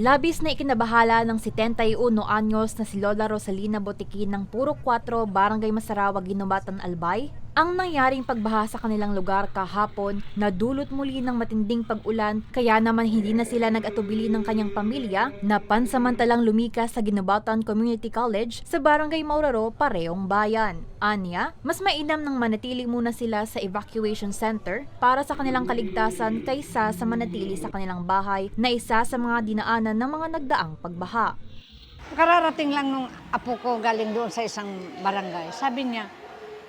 Labis na ikinabahala ng 71 anyos na si Lola Rosalina Botiquin ng Puro 4, Barangay Masarawa, Ginubatan, Albay, ang nangyaring pagbaha sa kanilang lugar kahapon na dulot muli ng matinding pag-ulan kaya naman hindi na sila nag-atubili ng kanyang pamilya na pansamantalang lumikas sa Ginubatan Community College sa Barangay Mauraro, Pareong Bayan. Anya, mas mainam nang manatili muna sila sa evacuation center para sa kanilang kaligtasan kaysa sa manatili sa kanilang bahay na isa sa mga dinaanan ng mga nagdaang pagbaha. Kararating lang nung apo ko galing doon sa isang barangay. Sabi niya,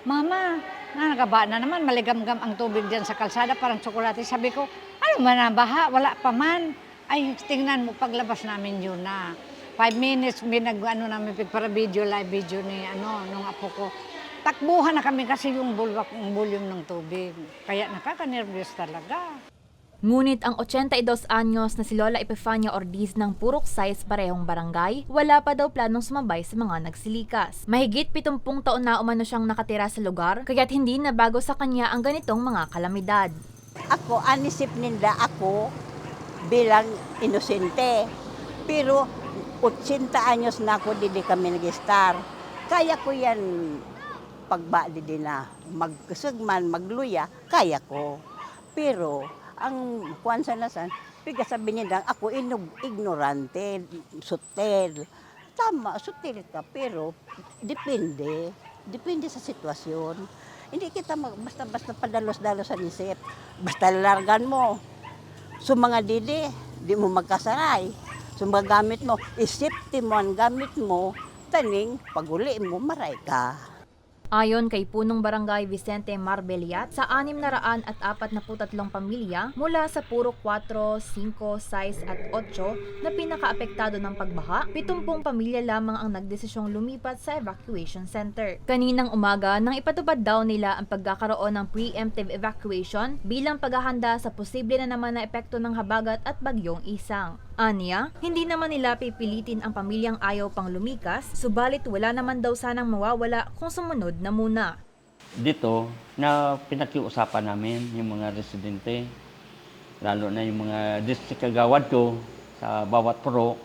Mama, na nagaba na naman, maligamgam ang tubig diyan sa kalsada, parang tsokolate. Sabi ko, ano man na baha, wala pa man. Ay, tingnan mo, paglabas namin yun na. Five minutes, may nag, ano namin, para video, live video ni, ano, nung apo ko. Takbuhan na kami kasi yung bulwak, yung volume ng tubig. Kaya nakaka-nervous talaga. Ngunit ang 82 anyos na si Lola Epifania Ortiz ng Purok Size parehong barangay, wala pa daw planong sumabay sa mga nagsilikas. Mahigit 70 taon na umano siyang nakatira sa lugar, kaya't hindi na bago sa kanya ang ganitong mga kalamidad. Ako, anisip nila ako bilang inosente. Pero 80 anyos na ako, hindi kami nag-star. Kaya ko yan pagba di na magsugman, magluya, kaya ko. Pero ang kuwan sa nasan, piga sabi niya lang, ako inog, ignorante, sutel. Tama, sutil ka, pero depende. Depende sa sitwasyon. Hindi kita mag, basta-basta padalos-dalos sa isip. Basta largan mo. So mga didi, di mo magkasaray. So mga gamit mo, isipti mo ang gamit mo, taning, paguli mo, maray ka. Ayon kay punong barangay Vicente Marbeliat, sa 643 pamilya mula sa puro 4, 5, 6 at 8 na pinakaapektado ng pagbaha, 70 pamilya lamang ang nagdesisyong lumipat sa evacuation center. Kaninang umaga, nang ipatupad daw nila ang pagkakaroon ng preemptive evacuation bilang paghahanda sa posible na naman na epekto ng habagat at bagyong isang. Anya, hindi naman nila pipilitin ang pamilyang ayaw pang lumikas, subalit wala naman daw sanang mawawala kung sumunod na muna. dito na pinakiusapan namin yung mga residente, lalo na yung mga district kagawad ko sa bawat puro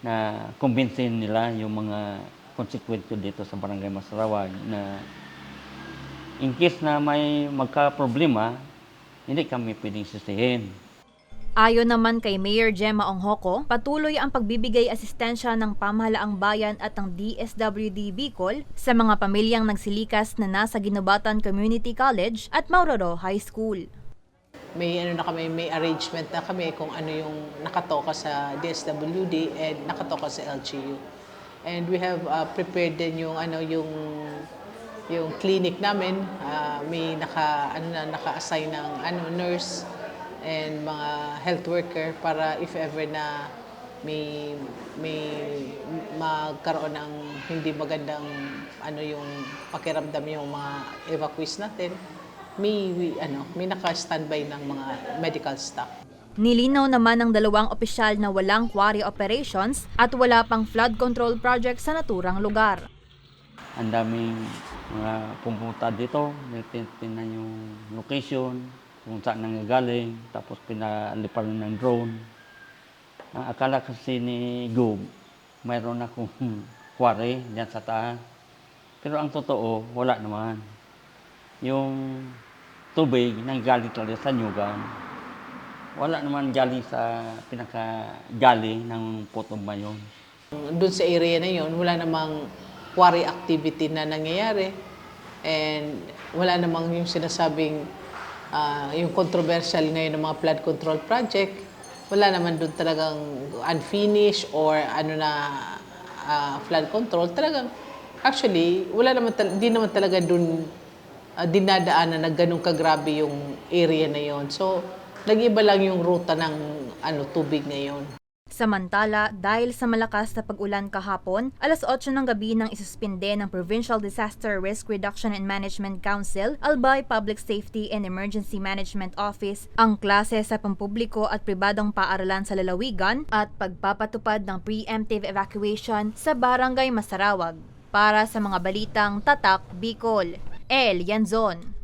na kumbinsin nila yung mga konsekwensyo dito sa Barangay Masarawag na in case na may magka-problema, hindi kami pwedeng sisihin. Ayon naman kay Mayor Gemma Onghoko, patuloy ang pagbibigay asistensya ng pamahalaang bayan at ng DSWD Bicol sa mga pamilyang nagsilikas na nasa Ginubatan Community College at Mauroro High School. may ano na kami, may arrangement na kami kung ano yung nakatoka sa DSWD and nakatoka sa LGU. And we have uh, prepared din yung ano yung yung clinic namin, uh, may naka ano na naka-assign ng ano nurse and mga health worker para if ever na may may magkaroon ng hindi magandang ano yung pakiramdam yung mga evacuees natin may we- ano may naka-standby ng mga medical staff. Nilinaw naman ng dalawang opisyal na walang quarry operations at wala pang flood control project sa naturang lugar. Ang daming mga pumunta dito, nagtitignan yung location, kung saan nanggagaling, tapos pinalipan ng drone. Ang akala kasi ni Gob, mayroon akong quarry diyan sa taas. Pero ang totoo, wala naman. Yung tubig nanggaling talaga sa Nyugan. Wala naman galing sa pinaka-galing ng Puto Mayon. Doon sa area na yon wala namang quarry activity na nangyayari and wala namang yung sinasabing ah, yung controversial ngayon ng mga flood control project wala naman doon talagang unfinished or ano na ah, flood control. Talagang actually wala naman di naman talaga doon uh, dinadaanan na ganun kagrabe yung area na yon so nag-iba lang yung ruta ng ano tubig ngayon Samantala, dahil sa malakas na pag-ulan kahapon, alas 8 ng gabi nang isuspinde ng Provincial Disaster Risk Reduction and Management Council, Albay Public Safety and Emergency Management Office, ang klase sa pampubliko at pribadong paaralan sa lalawigan at pagpapatupad ng preemptive evacuation sa Barangay Masarawag. Para sa mga balitang Tatak Bicol, El Yanzon.